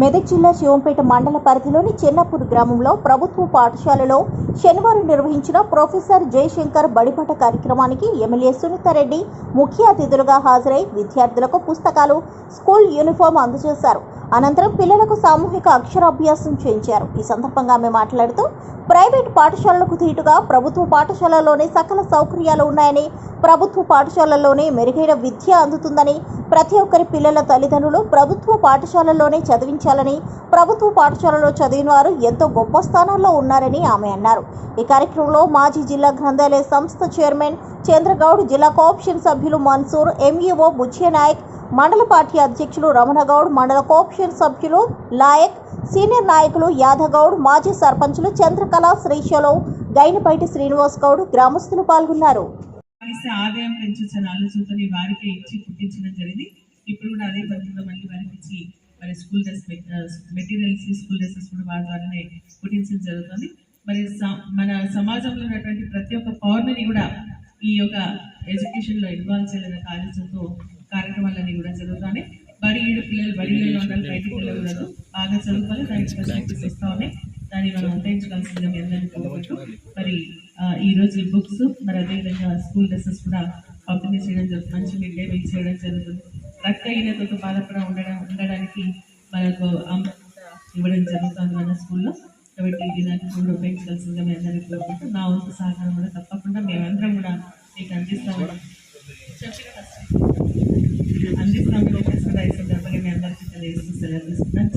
మెదక్ జిల్లా శివంపేట మండల పరిధిలోని చిన్నపూర్ గ్రామంలో ప్రభుత్వ పాఠశాలలో శనివారం నిర్వహించిన ప్రొఫెసర్ జయశంకర్ బడిపట కార్యక్రమానికి ఎమ్మెల్యే సునీతారెడ్డి ముఖ్య అతిథులుగా హాజరై విద్యార్థులకు పుస్తకాలు స్కూల్ యూనిఫామ్ అందజేశారు. అనంతరం పిల్లలకు సామూహిక అక్షరాభ్యాసం చేయించారు. ఈ సందర్భంగా ఆమె మాట్లాడుతూ ప్రైవేట్ పాఠశాలలకు ధీటుగా ప్రభుత్వ పాఠశాలలోనే సకల సౌకర్యాలు ఉన్నాయని ప్రభుత్వ పాఠశాలల్లోనే మెరుగైన విద్య అందుతుందని ప్రతి ఒక్కరి పిల్లల తల్లిదండ్రులు ప్రభుత్వ పాఠశాలల్లోనే చదివించాలని ప్రభుత్వ పాఠశాలలో చదివిన వారు ఎంతో గొప్ప స్థానాల్లో ఉన్నారని ఆమె అన్నారు. ఈ కార్యక్రమంలో మాజీ జిల్లా గ్రంథాలయ సంస్థ చైర్మన్ చంద్రగౌడ్ జిల్లా కోఆప్షన్ సభ్యులు మన్సూర్ ఎంఈఓ బుచ్చే నాయక్ మండల పార్టీ అధ్యక్షులు రమణగౌడ్ మండల కోఆప్షన్ సభ్యులు లాయక్ సీనియర్ నాయకులు యాదగౌడ్ మాజీ సర్పంచులు చంద్రకళ శ్రీశైలం గైనపైటి శ్రీనివాస్ గౌడ్ గ్రామస్తులు పాల్గొన్నారు. ఆదాయం పెంచొచ్చని ఆలోచనతోనే వారికి ఇచ్చి పుట్టించడం జరిగింది. ఇప్పుడు కూడా అదే పద్ధతిలో మళ్ళీ వారికి ఇచ్చి మరి school dress materials school dresses కూడా వారి ద్వారానే పుట్టించడం జరుగుతుంది. మరి మన సమాజంలో ఉన్నటువంటి ప్రతి ఒక్క పౌరుని కూడా ఈ యొక్క ఎడ్యుకేషన్లో ఇన్వాల్వ్ చేయాలనే ఆలోచనతో కార్యక్రమాలన్నీ కూడా జరుగుతాయి బడి ఈడు పిల్లలు బడిలో ఉండాలి బయటికి వెళ్ళకూడదు. బాగా చదువుకోవాలి దానికి ఫెసిలిటీస్ ఇస్తా ఉన్నాయి దాన్ని మనం ఉపయోగించుకోవాల్సిందిగా మీ అందరినీ కోరుకుంటూ మరి ఆ, ఈ బుక్స్ మరి అదేవిధంగా స్కూల్ డ్రెస్సెస్ కూడా పంపిణీ చేయడం జరుగుతుంది. మంచి మిడ్ డే మీల్ చేయడం జరుగుతుంది. రక్తహీనతతో బాధపడ ఉండడం ఉండడానికి మనకు ఇవ్వడం జరుగుతుంది మన స్కూల్లో కాబట్టి ఇది నాకు కూడా ఉపయోగించాల్సిందిగా మీ అందరినీ కోరుకుంటూ నా వంతు సహకారం కూడా తప్పకుండా మేమందరం కూడా మీకు అందిస్తామని చెప్పిన అన్ని ప్రోగ్రామ్స్ కూడా ఈ అందరికీ తెలియజేస్తూ సెలవు తీసుకున్నాను.